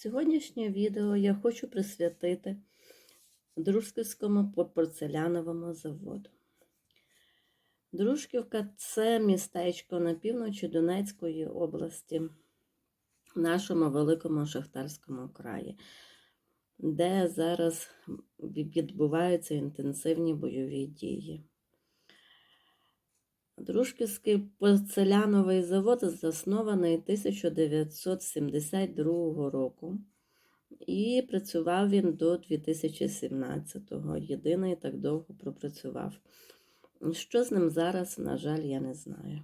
Сьогоднішнє відео я хочу присвятити Дружківському порцеляновому заводу. Дружківка це містечко на півночі Донецької області, в нашому великому шахтарському краї, де зараз відбуваються інтенсивні бойові дії. Дружківський порцеляновий завод заснований 1972 року і працював він до 2017-го. Єдиний так довго пропрацював. Що з ним зараз, на жаль, я не знаю.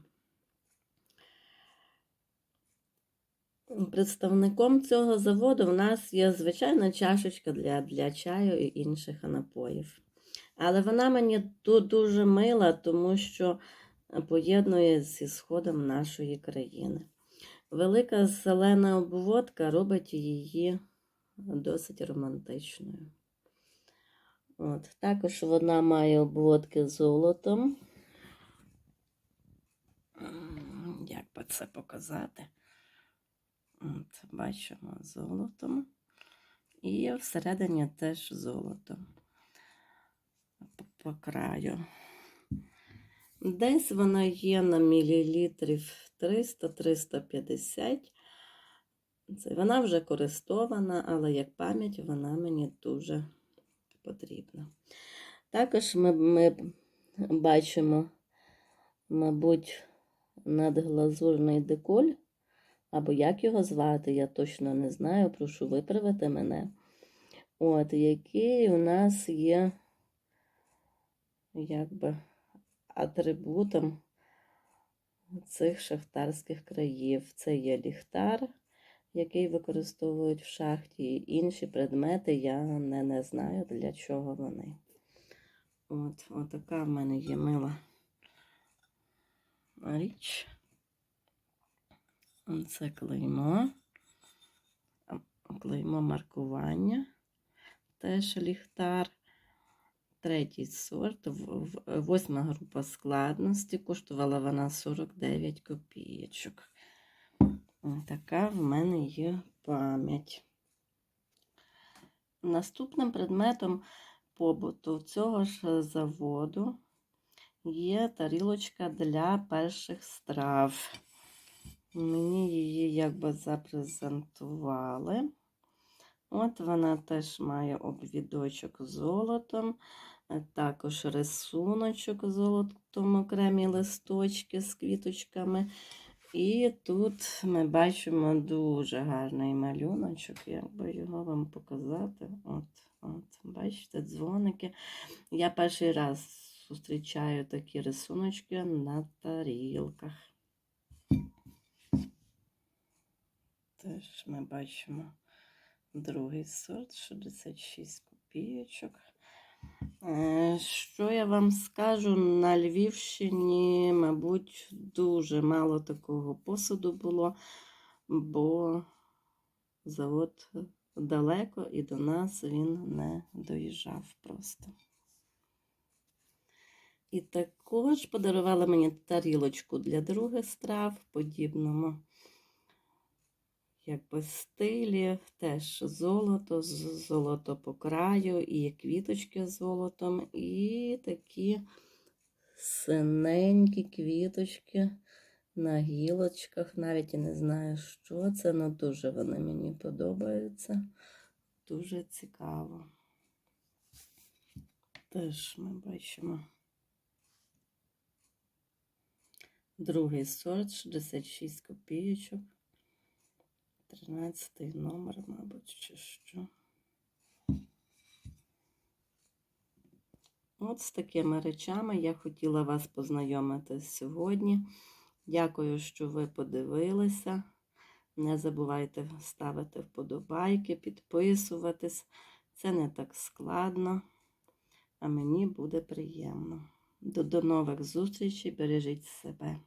Представником цього заводу в нас є звичайна чашечка для, для чаю і інших напоїв. Але вона мені дуже мила, тому що поєднує зі сходом нашої країни. Велика зелена обводка робить її досить романтичною. От. Також вона має обводки золотом. Як би це показати? От, Бачимо золотом. І всередині теж золото по, краю. Десь вона є на мілілітрів 300-350. Вона вже користована, але як пам'ять вона мені дуже потрібна. Також ми, ми бачимо, мабуть, надглазурний деколь, або як його звати, я точно не знаю, прошу виправити мене. От, який у нас є, якби атрибутом цих шахтарських країв. Це є ліхтар, який використовують в шахті, інші предмети я не, не знаю, для чого вони. От, от така в мене є мила річ. Це клеймо. Клеймо маркування. Теж ліхтар. Третій сорт, восьма група складності, коштувала вона 49 копійочок. Така в мене є пам'ять. Наступним предметом побуту цього ж заводу є тарілочка для перших страв. Мені її якби запрезентували. От вона теж має обвідочок золотом. Також рисуночок золотом окремі листочки з квіточками. І тут ми бачимо дуже гарний малюночок, як би його вам показати. От, от, Бачите, дзвоники. Я перший раз зустрічаю такі рисуночки на тарілках. Теж ми бачимо другий сорт, 66 копійочок. Е, що я вам скажу, на Львівщині, мабуть, дуже мало такого посуду було, бо завод далеко і до нас він не доїжджав просто. І також подарували мені тарілочку для других страв, подібному якби стилі, теж золото, золото по краю, і квіточки з золотом, і такі синенькі квіточки на гілочках. Навіть і не знаю, що це, але дуже вони мені подобаються. Дуже цікаво. Теж ми бачимо. Другий сорт, 66 копійочок. 13 номер, мабуть, чи що. От з такими речами я хотіла вас познайомити сьогодні. Дякую, що ви подивилися. Не забувайте ставити вподобайки, підписуватись. Це не так складно, а мені буде приємно. До, до нових зустрічей, бережіть себе.